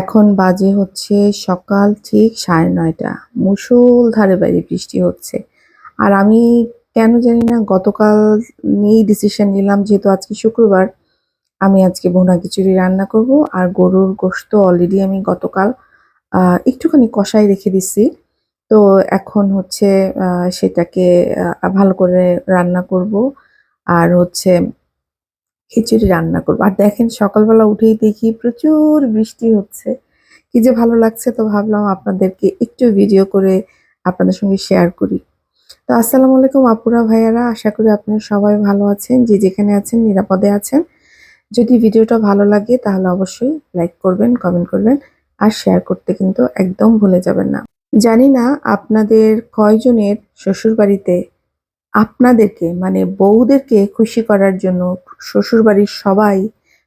এখন বাজে হচ্ছে সকাল ঠিক সাড়ে নয়টা। মুষলধারে বাইরে বৃষ্টি হচ্ছে। আর আমি কেন জানি না, গতকাল নিয়েই ডিসিশন নিলাম যেহেতু আজকে শুক্রবার, আমি আজকে ভুনা খিচুড়ি রান্না করব আর গরুর গোশত অলরেডি আমি গতকাল একটুখানি কষাই রেখে দিছি। তো এখন হচ্ছে সেটাকে ভালো করে রান্না করব। আর হচ্ছে খিচুড়ি রান্না করব। আর দেখেন, সকালবেলা উঠেই দেখি প্রচুর বৃষ্টি হচ্ছে। কি যে ভালো লাগছে তো ভাবলাম আপনাদেরকে একটু ভিডিও করে আপনাদের সঙ্গে শেয়ার করি। তো আসসালামু আলাইকুম আপুরা ভাইয়ারা, আশা করি আপনারা সবাই ভালো আছেন। যে যেখানে আছেন, নিরাপদে আছেন। যদি ভিডিওটা ভালো লাগে, তাহলে অবশ্যই লাইক করবেন কমেন্ট করবেন। আর শেয়ার করতে কিন্তু একদম ভুলে যাবেন না। জানি না আপনাদের কয়জনের শ্বশুরবাড়িতে আপনাদেরকে মানে বউদেরকে খুশি করার জন্য শ্বশুরবাড়ির সবাই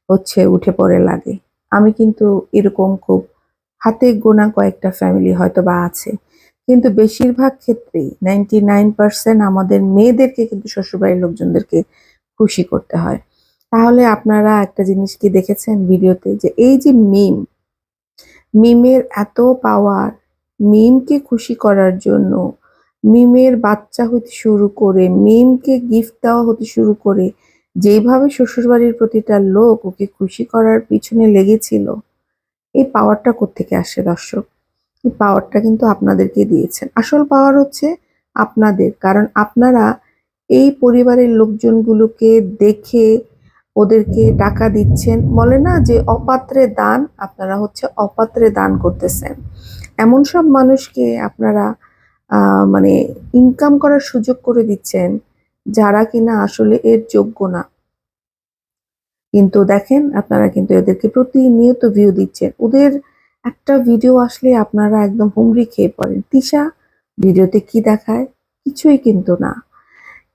হচ্ছে উঠে পড়ে লাগে। আমি কিন্তু এরকম খুব হাতে গোনা কয়েকটা ফ্যামিলি হয়তো বা আছে। কিন্তু বেশিরভাগ ক্ষেত্রেই নাইনটি নাইন পার্সেন্ট আমাদের মেয়েদেরকে কিন্তু শ্বশুরবাড়ির লোকজনদেরকে খুশি করতে হয়। তাহলে আপনারা একটা জিনিস কি দেখেছেন ভিডিওতে? যে এই যে মিম মিমের এত পাওয়ার মিমকে খুশি করার জন্য মিমের বাচ্চা হতে শুরু করে, মিমকে গিফট দেওয়া হতে শুরু করে, যেভাবে শ্বশুরবাড়ির প্রতিটা লোক ওকে খুশি করার পিছনে লেগেছিল, এই পাওয়ারটা কোত্থেকে আসে দর্শক? এই পাওয়ারটা কিন্তু আপনাদেরকে দিয়েছেন। আসল পাওয়ার হচ্ছে আপনাদের, কারণ আপনারা এই পরিবারের লোকজনগুলোকে দেখে ওদেরকে টাকা দিচ্ছেন। বলে না যে অপাত্রে দান, আপনারা হচ্ছে অপাত্রে দান করতেছেন। এমন সব মানুষকে আপনারা মানে ইনকাম করার সুযোগ করে দিচ্ছেন যারা কিনা আসলে এর যোগ্য না। কিন্তু দেখেন, আপনারা কিন্তু এদেরকে প্রতিনিয়ত ভিউ দিচ্ছেন। ওদের একটা ভিডিও আসলে আপনারা একদম হুমড়ি খেয়ে পড়েন। তিশা ভিডিওতে কি দেখায়? কিছুই কিন্তু না।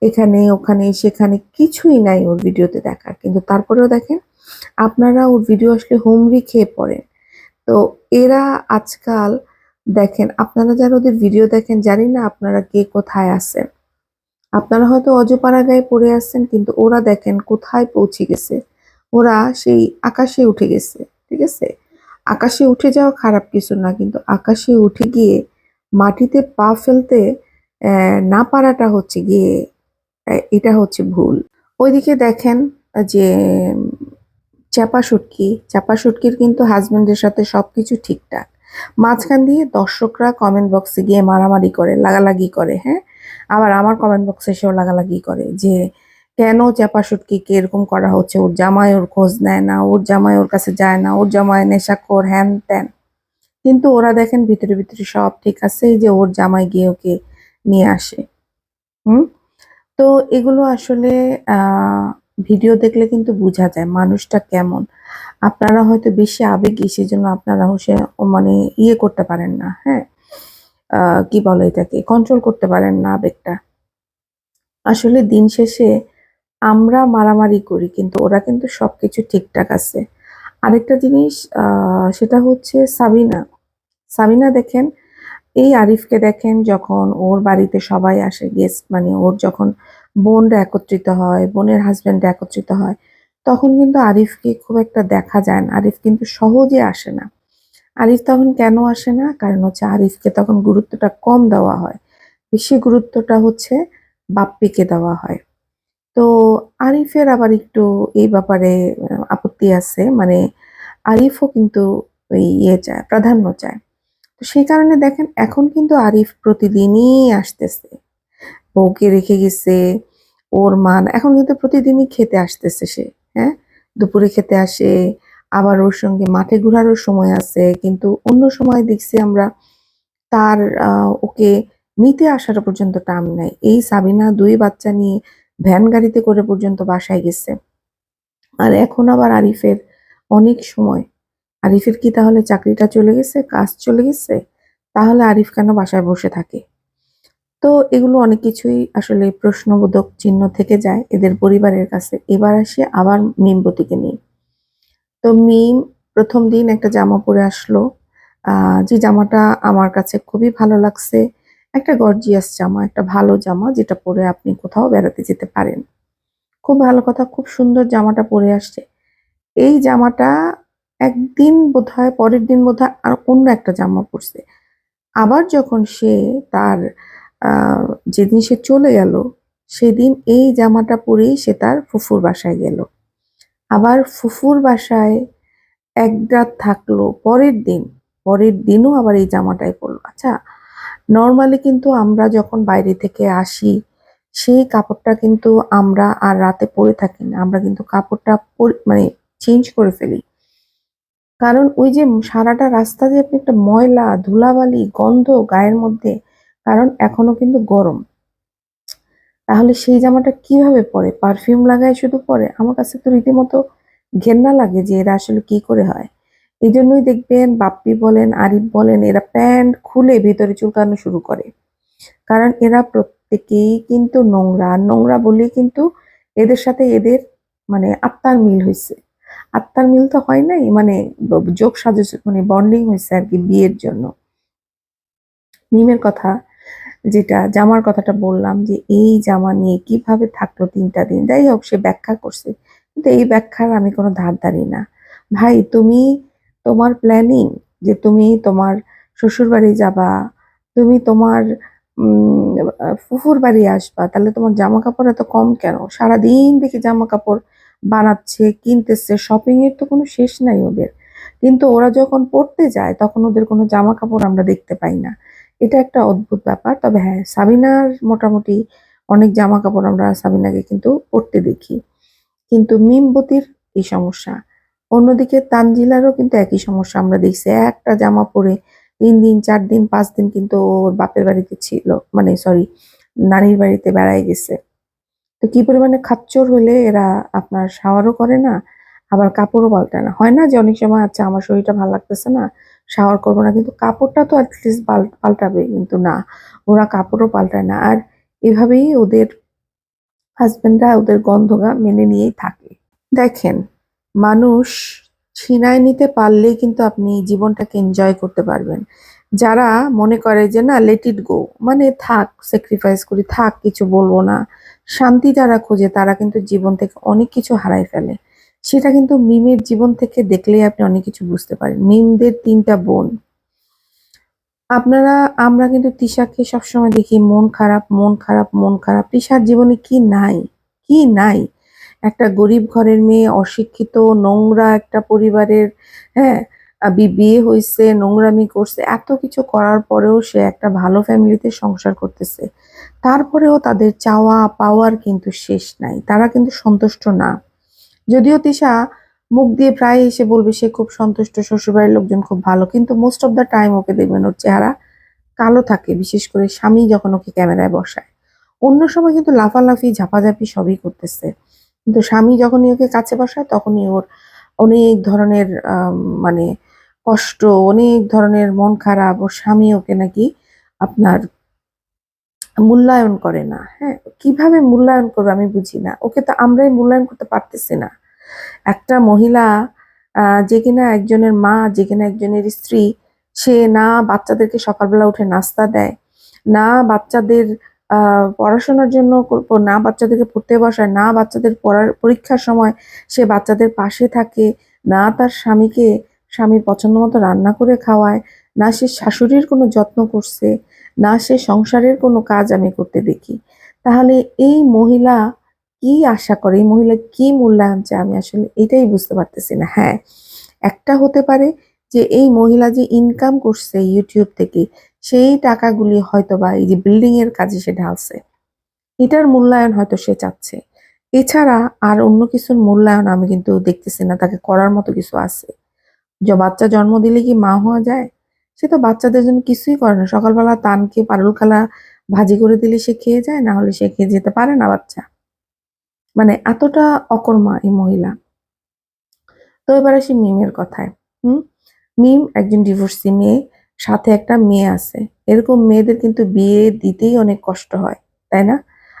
এখানে, ওখানে, সেখানে কিছুই নাই ওর ভিডিওতে দেখার। কিন্তু তারপরেও দেখেন, আপনারা ওর ভিডিও আসলে হুমড়ি খেয়ে পড়েন। তো এরা আজকাল দেখেন, আপনারা যারা ওদের ভিডিও দেখেন, জানি না আপনারা কে কোথায় আছেন। আপনারা হয়তো অজপাড়া গায়ে পড়ে আসছেন কিন্তু ওরা দেখেন কোথায় পৌঁছে গেছে। ওরা সেই আকাশে উঠে গেছে, ঠিক আছে? আকাশে উঠে যাওয়া খারাপ কিছু না, কিন্তু আকাশে উঠে গিয়ে মাটিতে পা ফেলতে না পারাটা হচ্ছে গিয়ে এটা হচ্ছে ভুল। ওইদিকে দেখেন যে চাপা শুটকি চাপা শুটকির কিন্তু হাজব্যান্ডের সাথে সবকিছু ঠিকঠাক। মাঝখান দিয়ে দর্শকরা কমেন্ট বক্সে গিয়ে মারামারি করে, লাগালাগি করে হ্যাঁ? আবার আমার কমেন্ট বক্সে সেও লাগালাগি করে যে কেন চাপা শুটকিকে এরকম করা হচ্ছে? ওর জামাই ওর খোঁজ নেয় না, ওর জামাই ওর কাছে যায় না, ওর জামাই নেশাখোর, হ্যান ত্যান। কিন্তু ওরা দেখেন ভিতরে ভিতরে সব ঠিক আছে যে ওর জামাই গিয়ে ওকে নিয়ে আসে। হুম? তো এগুলো আসলে ভিডিও দেখলে কিন্তু বোঝা যায় মানুষটা কেমন। আপনারা হয়তো বেশি আবেগী সেজন্য আপনারা হচ্ছে মানে ইয়ে করতে পারেন না হ্যাঁ? কি বলে এটাকে? কন্ট্রোল করতে পারেন না আবেগটা। আসলে দিন শেষে আমরা মারামারি করি, কিন্তু ওরা কিন্তু সবকিছু ঠিকঠাক আছে। আরেকটা জিনিস সেটা হচ্ছে সাবিনা। সাবিনা দেখেন, এই আরিফকে দেখেন যখন ওর বাড়িতে সবাই আসে গেস্ট মানে ওর যখন বোনরা একত্রিত হয়, বোনের হাজবেন্ড একত্রিত হয় তখন কিন্তু আরিফকে খুব একটা দেখা যায় না। আরিফ কিন্তু সহজে আসে না। আরিফ তখন কেন আসে না? কারণ হচ্ছে আরিফকে তখন গুরুত্বটা কম দেওয়া হয়। বেশি গুরুত্বটা হচ্ছে বাপ্পিকে দেওয়া হয়। তো আরিফের আবার একটু এই ব্যাপারে আপত্তি আছে। মানে আরিফও কিন্তু ওই ইয়ে চায়, প্রাধান্য চায়। তো সেই কারণে দেখেন, এখন কিন্তু আরিফ প্রতিদিনই আসতেছে। বউকে রেখে গেছে, ওর মান, এখন কিন্তু প্রতিদিনই খেতে আসতেছে সে। হ্যাঁ? দুপুরে খেতে আসে, আবার ওর সঙ্গে মাঠে ঘোরারও সময় আছে, কিন্তু অন্য সময় দেখছি আমরা তার ওকে নিতে আসার পর্যন্ত টাইম নাই। এই সাবিনা দুই বাচ্চা নিয়ে ভ্যান গাড়িতে করে পর্যন্ত বাসায় গেছে। আর এখন আবার আরিফের অনেক সময়। আরিফের কি তাহলে চাকরিটা চলে গেছে, কাজ চলে গেছে? তাহলে আরিফ কেন বাসায় বসে থাকে? তো এগুলো অনেক কিছুই আসলে প্রশ্নবোধক চিহ্ন থেকে যায় এদের পরিবারের কাছে। এবার আসি আবার মিমবতীকে নিয়ে। তো মিম প্রথম দিন একটা জামা পরে আসলো। যে জামাটা আমার কাছে খুবই ভালো লাগছে। একটা গর্জিয়াস জামা, একটা ভালো জামা যেটা পরে আপনি কোথাও বেড়াতে যেতে পারেন। খুব ভালো কথা, খুব সুন্দর জামাটা পরে আসছে। এই জামাটা একদিন বোধহয়, পরের দিন বোধহয় আর অন্য একটা জামা পরছে। আবার যখন সে তার যেদিন সে চলে গেল, সেদিন এই জামাটা পরেই সে তার ফুফুর বাসায় গেল। আবার ফুফুর বাসায় এক রাত থাকল, পরের দিন, পরের দিনও আবার এই জামাটাই পরলো। আচ্ছা নর্মালি কিন্তু আমরা যখন বাইরে থেকে আসি, সেই কাপড়টা কিন্তু আমরা আর রাতে পরে থাকি না। আমরা কিন্তু কাপড়টা মানে চেঞ্জ করে ফেলি। কারণ ওই যে সারাটা রাস্তা যে আপনি একটা ময়লা, ধুলাবালি, গন্ধ গায়ের মধ্যে কারণ এখনও কিন্তু গরম। তাহলে সেই জামাটা কীভাবে পরে? পারফিউম লাগায় শুধু পরে? আমার কাছে তো রীতিমতো ঘেন্না লাগে যে এরা আসলে কি করে হয়। এই জন্যই দেখবেন বাপ্পি বলেন, আরিফ বলেন, এরা প্যান্ট খুলে ভিতরে চুলকানো শুরু করে। কারণ এরা প্রত্যেকেই কিন্তু নোংরা। নোংরা বলেই কিন্তু এদের সাথে এদের মানে আত্মার মিল হয়েছে আত্মার মিল তো হয় নাই মানে যোগ সাজস মানে বন্ডিং হয়েছে আর কি বিয়ের জন্য। মিমের কথা যেটা জামার কথাটা বললাম যে এই জামা নিয়ে কীভাবে থাকল তিনটা দিন, যাই হোক সে ব্যাখ্যা করছে, কিন্তু এই ব্যাখ্যার আমি কোনো ধার ধারি না। ভাই, তুমি তোমার প্ল্যানিং যে তুমি তোমার শ্বশুর বাড়ি যাবা, তুমি তোমার ফুফুর বাড়ি আসবা, তাহলে তোমার জামা কাপড় এত কম কেন? সারাদিন দেখি জামা কাপড় বানাচ্ছে, কিনতেছে শপিং এর তো কোনো শেষ নাই ওদের। কিন্তু ওরা যখন পড়তে যায়, তখন ওদের কোনো জামা কাপড় আমরা দেখতে পাই না। এটা একটা অদ্ভুত ব্যাপার। তবে হ্যাঁ সাবিনার মোটামুটি অনেক জামা কাপড় আমরা সাবিনাকে কিন্তু পরতে দেখি। কিন্তু মিমবতির এই সমস্যা। অন্যদিকে তানজিলারও কিন্তু একই সমস্যা আমরা দেখছি। একটা জামা পরে তিন দিন, চার দিন, পাঁচ দিন কিন্তু ওর বাপের বাড়িতে ছিল মানে সরি নানির বাড়িতে বেড়ায় গেছে। তো কি পরিমাণে খাচ্চর হলে এরা আপনার শাওয়ারও করে না, আবার কাপড়ও পাল্টায় না। হয় না যে অনেক সময় আচ্ছা আমার শরীরটা ভালো লাগতেছে না শাওয়ার করব না, কিন্তু কাপড়টা তো অ্যাটলিস্ট পাল্টাবে, কিন্তু না, ওরা কাপড়ও পাল্টায় না, আর এভাবেই ওদের হাজবেন্ডরা ওদের গন্ধগা মেনে নিয়েই থাকে। দেখেন, মানুষ ছিনায় নিতে পারলেই কিন্তু আপনি জীবনটাকে এনজয় করতে পারবেন। যারা মনে করে যে, না লেট ইট গো মানে থাক স্যাক্রিফাইস করি, থাক, কিছু বলব না, শান্তি যারা খোঁজে, তারা কিন্তু জীবন থেকে অনেক কিছু হারাই ফেলে। সেটা কিন্তু মিমের জীবন থেকে দেখলেই আপনি অনেক কিছু বুঝতে পারেন। মিমদের তিনটা বোন। আপনারা, আমরা কিন্তু তিশাকে সবসময় দেখি মন খারাপ মন খারাপ মন খারাপ। তিশার জীবনে কি নাই? কি নাই? একটা গরিব ঘরের মেয়ে, অশিক্ষিত, নোংরা একটা পরিবারের হ্যাঁ বিয়ে হয়েছে নোংরামি করছে, এত কিছু করার পরেও সে একটা ভালো ফ্যামিলিতে সংসার করতেছে। তারপরেও তাদের চাওয়া পাওয়ার কিন্তু শেষ নাই। তারা কিন্তু সন্তুষ্ট না। যদিও তিশা মুখ দিয়ে প্রায় এসে বলবে, সে খুব সন্তুষ্ট, শ্বশুরবাড়ির লোকজন খুব ভালো। কিন্তু মোস্ট অফ দ্য টাইম ওকে দেখবেন ওর চেহারা কালো থাকে, বিশেষ করে স্বামী যখন ওকে ক্যামেরায় বসায়। অন্য সময় কিন্তু লাফালাফি, ঝাপাঝাপি সবই করতেছে। কিন্তু স্বামী যখনই ওকে কাছে বসায়, তখনই ওর অনেক ধরনের মানে কষ্ট, অনেক ধরনের মন খারাপ, ওর স্বামী ওকে নাকি আপনার মূল্যায়ন করে না। হ্যাঁ কীভাবে মূল্যায়ন করবে আমি বুঝি না। ওকে তো আমরাই মূল্যায়ন করতে পারতেছি না। একটা মহিলা যে কিনা একজনের মা, যে কিনা একজনের স্ত্রী, সে না বাচ্চাদেরকে সকালবেলা উঠে নাস্তা দেয়, না বাচ্চাদের পড়াশোনার জন্য না বাচ্চাদেরকে পড়তে বসায়, না বাচ্চাদের পড়ার, পরীক্ষার সময় সে বাচ্চাদের পাশে থাকে, না তার স্বামীকে স্বামীর পছন্দ মতো রান্না করে খাওয়ায়, না সে শাশুড়ির কোনো যত্ন করছে না সে সংসারের কোনো কাজ আমি করতে দেখি। তাহলে এই মহিলা কি আশা করে? এই মহিলা কি মূল্যায়ন চায়? আমি আসলে এটাই বুঝতে পারতেছি না। হ্যাঁ একটা হতে পারে যে এই মহিলা যে ইনকাম করছে ইউটিউব থেকে, সেই টাকাগুলি হয়তো বা এই যে বিল্ডিং এর কাজে সে ঢালছে। এটার মূল্যায়ন হয়তো সে চাচ্ছে। এছাড়া আর অন্য কিছুর মূল্যায়ন আমি কিন্তু দেখতেছি না, তাকে করার মতো কিছু আছে। যে, বাচ্চা জন্ম দিলে কি মা হওয়া যায়? সে তো বাচ্চাদের জন্য কিছুই করে না। সকালবেলা তানকে পারুল খালা ভাজি করে দিলে সে খেয়ে যায়, না হলে সে খেয়ে যেতে পারে না বাচ্চা। মানে এতটা অকর্মা এই মহিলা। তো এবার আসি মিমের কথায়। হুম? মিম একজন ডিভোর্সি মেয়ে, সাথে একটা মেয়ে আছে। এরকম মেয়েদের কিন্তু বিয়ে দিতেই অনেক কষ্ট হয়, তাই না?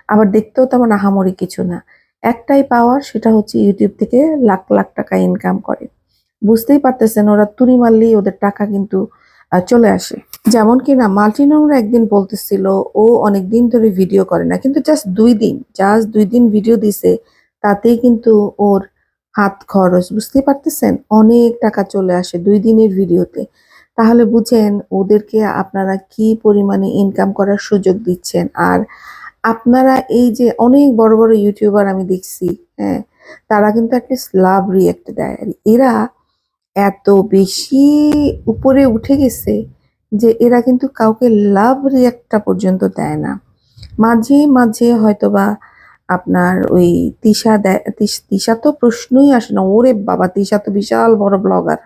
আবার দেখতেও তেমন আহামরি কিছু না। একটাই পাওয়ার, সেটা হচ্ছে ইউটিউব থেকে লাখ লাখ টাকা ইনকাম করে। বুঝতেই পারতেছেন ওরা তুড়ি মারলেই ওদের টাকা কিন্তু চলে আসে। যেমন কিনা মাল্টি নোংরা একদিন বলতেছিল, ও অনেক দিন ধরে ভিডিও করে না, কিন্তু জাস্ট দুই দিন জাস্ট দুই দিন ভিডিও দিছে, তাতেই কিন্তু ওর হাত খরচ, বুঝতে পারতেছেন? অনেক টাকা চলে আসে দুই দিনের ভিডিওতে তাহলে বুঝেন, ওদেরকে আপনারা কি পরিমাণে ইনকাম করার সুযোগ দিচ্ছেন? আর আপনারা এই যে অনেক বড় বড় ইউটিউবার আমি দেখছি হ্যাঁ তারা কিন্তু অ্যাটলিস্ট লাভ রিয়েক্ট দেয়। এরা এত বেশি উপরে উঠে গেছে যে এরা কিন্তু কাউকে লাভ রিয়াক্টটা পর্যন্ত দেয় না। মাঝে মাঝে হয়তোবা আপনার ওই তিশা দেয় তিশ- তো প্রশ্নই আসে না, ওরে বাবা, তিশা তো বিশাল বড় ব্লগার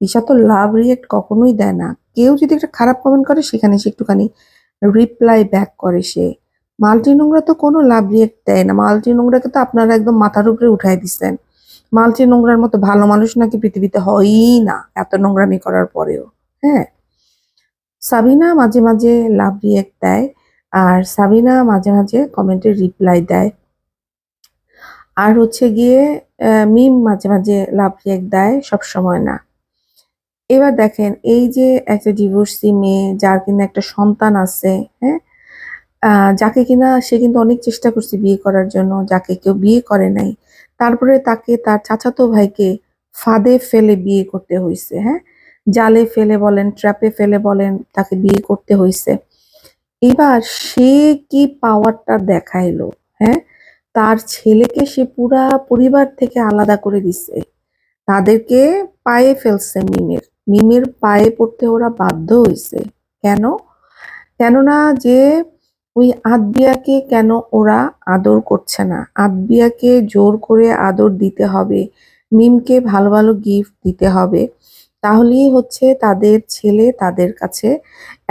তিশা তো লাভ রিয়েক্ট কখনোই দেয় না। কেউ যদি একটা খারাপ কমেন্ট করে, সেখানে সে একটুখানি রিপ্লাই ব্যাক করে সে। মাল্টি নোংরা তো কোনো লাভ রিয়েক্ট দেয় না। মাল্টি নোংরাকে তো আপনারা একদম মাথার উপরে উঠাই দিচ্ছেন মাল্টি নোংরার মতো ভালো মানুষ নাকি পৃথিবীতে হয়ই না, এত নোংরামি করার পরেও হ্যাঁ? সাবিনা মাঝে মাঝে লাভ রিয়েক্ট দেয় আর সাবিনা মাঝে মাঝে কমেন্টের রিপ্লাই দেয়। আর হচ্ছে গিয়ে মিম মাঝে মাঝে লাভ রিয়েক্ট দেয়, সব সময় না। এবার দেখেন, এই যে একটা ডিভোর্সি মেয়ে যার কিনা একটা সন্তান আছে হ্যাঁ? যাকে কিনা সে কিন্তু অনেক চেষ্টা করছে বিয়ে করার জন্য, যাকে কেউ বিয়ে করে নাই। তারপরে তাকে তার চাচাতো ভাইকে ফাঁদে ফেলে বিয়ে করতে হয়েছে হ্যাঁ? জালে ফেলে বলেন, ট্র্যাপে ফেলে বলেন, তাকে বিয়ে করতে হয়েছে এবার সে কি পাওয়ারটা দেখাইলো হ্যাঁ? তার ছেলেকে সে পুরা পরিবার থেকে আলাদা করে দিছে। তাদেরকে পায়ে ফেলছে মিমের। মিমের পায়ে পড়তে ওরা বাধ্য হয়েছে কেন? কেননা যে ওই আদবিয়াকে কেন ওরা আদর করছে না? আদবিয়াকে জোর করে আদর দিতে হবে, মিমকে ভালো ভালো গিফট দিতে হবে। তাহলেই হচ্ছে তাদের ছেলে তাদের কাছে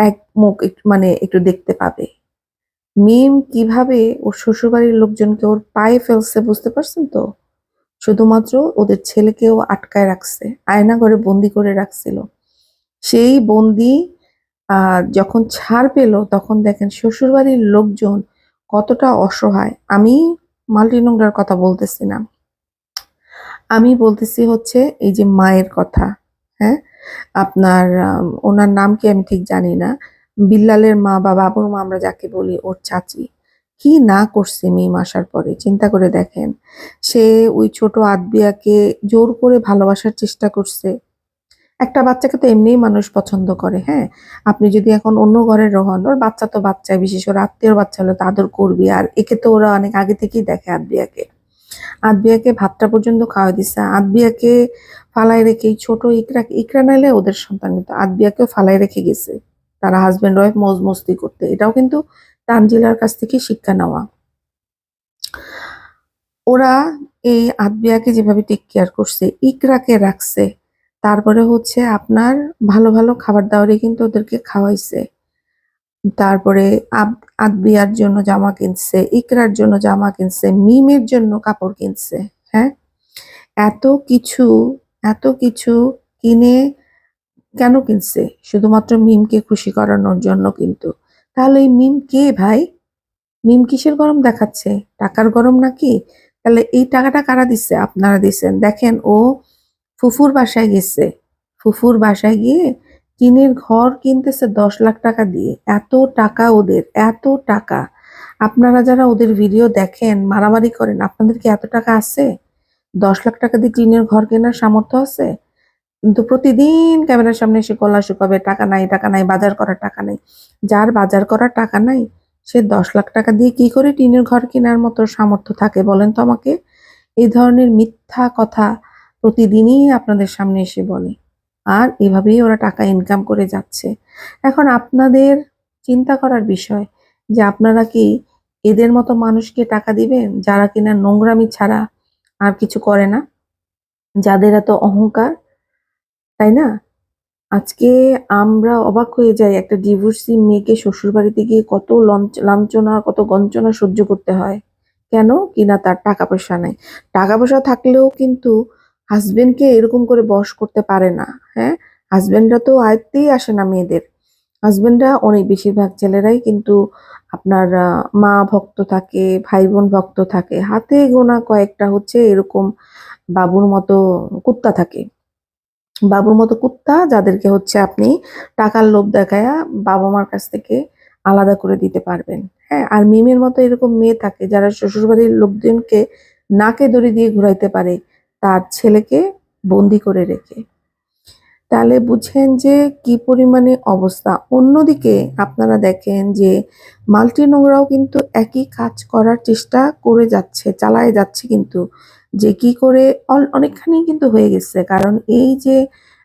এক মুখ মানে একটু দেখতে পাবে। মিম কীভাবে ওর শ্বশুরবাড়ির লোকজনকে ওর পায়ে ফেলছে বুঝতে পারছেন তো? শুধুমাত্র ওদের ছেলেকেও আটকায় রাখছে, আয়না ঘরে বন্দি করে রাখছিল। সেই বন্দি যখন ছাড় পেল, তখন দেখেন শ্বশুরবাড়ির লোকজন কতটা অসহায়। আমি মাল্টি নোংরার কথা বলতেছি না। আমি বলতেছি হচ্ছে এই যে মায়ের কথা হ্যাঁ? আপনার ওনার নাম কি আমি ঠিক জানি না। বিল্লালের মা বা বাবুর মা আমরা যাকে বলি ওর চাচি। কি না করছে মিম আসার পরে, চিন্তা করে দেখেন। সে ওই ছোট আদবিয়াকে জোর করে ভালোবাসার চেষ্টা করছে। একটা বাচ্চাকে তো এমনিই মানুষ পছন্দ করে হ্যাঁ? আপনি যদি এখন অন্য ঘরের রহন, ওর বাচ্চা তো বাচ্চা বিশেষ করে আত্মীয় বাচ্চা হলে তো আদর করবি। আর একে তো ওরা অনেক আগে থেকেই দেখে আদবিয়াকে। আদবিয়াকে ভাতটা পর্যন্ত খাওয়া দিচ্ছে আদবিয়াকে ফালাই রেখে এই ছোট ইকরা ইকরা নাইলে ওদের সন্তান কিন্তু আদবিয়াকেও ফালাই রেখে গেছে। তারা হাজবেন্ড ওয়াইফ মজ মস্তি করতে। এটাও কিন্তু তানজিলার কাছ থেকে শিক্ষা নেওয়া। ওরা এই আদবিয়াকে যেভাবে টেক কেয়ার করছে, ইকরাকে রাখছে তারপরে হচ্ছে আপনার ভালো ভালো খাবার দাবারই কিন্তু ওদেরকে খাওয়াইছে। তারপরে আদবিয়ার জন্য জামা কিনছে, ইকরার জন্য জামা কিনছে, মিমের জন্য কাপড় কিনছে হ্যাঁ? এত কিছু এত কিছু কিনে কেন কিনছে? শুধুমাত্র মিমকে খুশি করানোর জন্য কিন্তু। তাহলে এই মিম কে ভাই? মিম কিসের গরম দেখাচ্ছে? টাকার গরম নাকি? তাহলে এই টাকাটা কারা দিচ্ছে আপনারা দিচ্ছেন দেখেন ও ফুফুর বাসায় গেছে। ফুফুর বাসায় গিয়ে টিনের ঘর কিনতেছে দশ লাখ টাকা দিয়ে। এত টাকা ওদের, এত টাকা। আপনারা যারা ওদের ভিডিও দেখেন, মারামারি করেন, আপনাদের কি এত টাকা আছে? দশ লাখ টাকা দিয়ে টিনের ঘর কেনার সামর্থ্য আছে? কিন্তু প্রতিদিন ক্যামেরার সামনে এসে গলা শুকাবে, টাকা নাই টাকা নাই, বাজার করার টাকা নাই। যার বাজার করার টাকা নাই, সে দশ লাখ টাকা দিয়ে কি করে টিনের ঘর কেনার মতো সামর্থ্য থাকে বলেন তো আমাকে? এই ধরনের মিথ্যা কথা প্রতিদিনই আপনাদের সামনে এসে বলে। আর এভাবেই ওরা টাকা ইনকাম করে যাচ্ছে। এখন আপনাদের চিন্তা করার বিষয় যে আপনারা কি এদের মতো মানুষকে টাকা দিবেন যারা কিনা নোংরামি ছাড়া আর কিছু করে না? যাদের এত অহংকার, তাই না? আজকে আমরা অবাক হয়ে যাই একটা ডিভোর্সি মেয়েকে শ্বশুর বাড়িতে গিয়ে কত লঞ্চ- লাঞ্ছনা, কত গঞ্চনা সহ্য করতে হয়। কেন? কিনা তার টাকা পয়সা নাই। টাকা পয়সা থাকলেও কিন্তু হাজবেন্ডকে এরকম করে বশ করতে পারে না হ্যাঁ? হাজবেন্ডরা তো আয়ত্তেই আসে না মেয়েদের। হাজবেন্ডরা অনেক বেশিরভাগ ছেলেরাই কিন্তু আপনার মা ভক্ত থাকে ভাই বোন ভক্ত থাকে। হাতে গোনা কয়েকটা হচ্ছে এরকম বাবুর মতো কুত্তা থাকে। বাবুর মতো কুত্তা যাদেরকে হচ্ছে আপনি টাকার লোভ দেখায়া বাবা মার কাছ থেকে আলাদা করে দিতে পারবেন হ্যাঁ? আর মিমের মতো এরকম মেয়ে থাকে যারা শ্বশুরবাড়ির লোকজনকে নাকে দড়ি দিয়ে ঘুরাইতে পারে তার ছেলেকে বন্দি করে রেখে। তাহলে বুঝেন যে কি পরিমাণে অবস্থা। অন্যদিকে আপনারা দেখেন যে মাল্টি নোংরাও কিন্তু একই কাজ করার চেষ্টা করে যাচ্ছে চালায় যাচ্ছে কিন্তু। যে কি করে অনেকখানি কিন্তু হয়ে গেছে। কারণ এই যে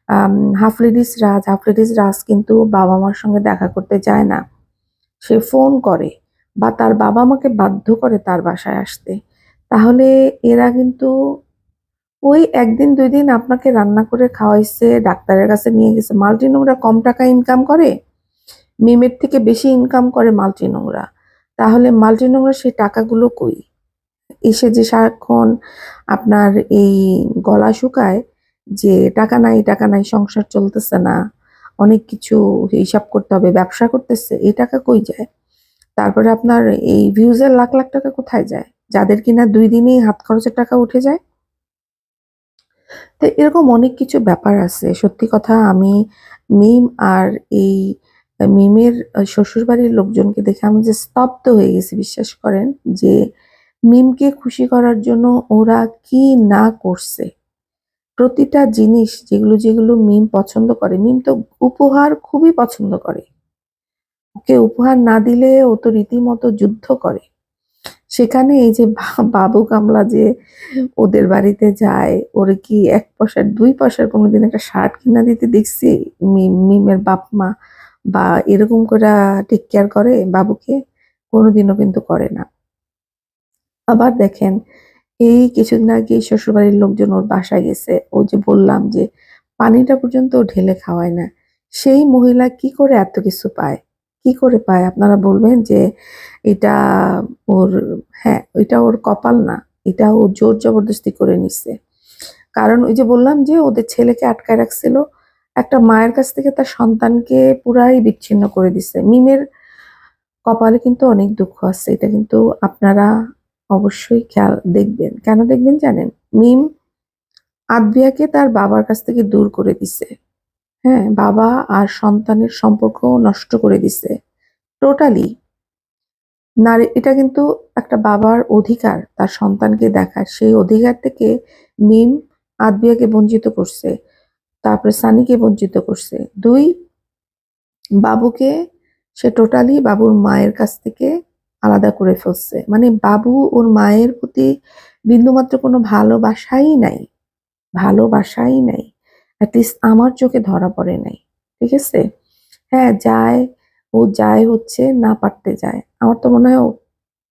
আম, হাফলেডিস রাজ হাফ হাফলেডিস রাজ কিন্তু বাবা মার সঙ্গে দেখা করতে চায় না। সে ফোন করে বা তার বাবা মাকে বাধ্য করে তার বাসায় আসতে। তাহলে এরা কিন্তু ওই একদিন, দুই দিন আপনাকে রান্না করে খাওয়াইছে, ডাক্তারের কাছে নিয়ে গেছে। মাল্টি নোংরা কম টাকা ইনকাম করে, মিমের থেকে বেশি ইনকাম করে মাল্টি নোংরা। তাহলে মাল্টি নোংরা সেই টাকাগুলো কই? এসে যে সারাক্ষণ আপনার এই গলা শুকায় যে টাকা নাই টাকা নাই, সংসার চলতেছে না, অনেক কিছু হিসাব করতে হবে, ব্যবসা করতেছে, এই টাকা কই যায়? তারপরে আপনার এই ভিউজের লাখ লাখ টাকা কোথায় যায়? যাদের কিনা দুই দিনেই হাত খরচের টাকা উঠে যায়? তো এরকম অনেক কিছু ব্যাপার আছে। সত্যি কথা, আমি মিম আর এই মিমের শ্বশুরবাড়ির লোকজনকে দেখে আমি যে স্তব্ধ হয়ে গেছি, বিশ্বাস করেন, যে মিমকে খুশি করার জন্য ওরা কি না করছে। প্রতিটা জিনিস, যেগুলো যেগুলো মিম পছন্দ করে মিম তো উপহার খুবই পছন্দ করে। ওকে উপহার না দিলে ও তো রীতিমতো যুদ্ধ করে। সেখানে এই যে বাবু কামলা যে ওদের বাড়িতে যায়, ওর কি এক পয়সার দুই পয়সার কোনোদিন একটা শার্ট কিনা দিতে দেখছি? মিম- মিমের বাপ মা বা এরকম করে টেক কেয়ার করে বাবুকে? কোনোদিনও কিন্তু করে না। আবার দেখেন, এই কিছুদিন আগে শ্বশুরবাড়ির লোকজন ওর বাসায় গেছে। ও যে বললাম যে, পানিটা পর্যন্ত ঢেলে খাওয়ায় না। সেই মহিলা কি করে এত কিছু পায়? কি করে পায়? আপনারা বলবেন যে এটা ওর হ্যাঁ এটা ওর কপাল না, এটা ও জোর জবরদস্তি করে নিচ্ছে কারণ ওই যে বললাম যে ওদের ছেলেকে আটকায় রাখছিল, একটা মায়ের কাছ থেকে তার সন্তানকে পুরাই বিচ্ছিন্ন করে দিছে। মিমের কপালে কিন্তু অনেক দুঃখ আছে, এটা কিন্তু আপনারা অবশ্যই খেয়াল দেখবেন। কেন দেখবেন জানেন? মিম আদবিয়াকে তার বাবার কাছ থেকে দূর করে দিছে। হ্যাঁ বাবা আর সন্তানের সম্পর্ক নষ্ট করে দিছে। টোটালি নারী, এটা কিন্তু একটা বাবার অধিকার, তার সন্তানকে দেখার সেই অধিকার থেকে মিম আদবিয়াকে বঞ্চিত করছে, তারপরে সানিকে বঞ্চিত করছে। দুই, বাবুকে সে টোটালি বাবুর মায়ের কাছ থেকে আলাদা করে ফেলছে। মানে বাবু ওর মায়ের প্রতি বিন্দুমাত্র কোনো ভালোবাসাই নাই ভালোবাসাই নাই। অ্যাটলিস্ট আমার চোখে ধরা পড়ে নাই, ঠিক আছে? হ্যাঁ যায় ও যায় হচ্ছে না পারতে যায়। আমার তো মনে হয়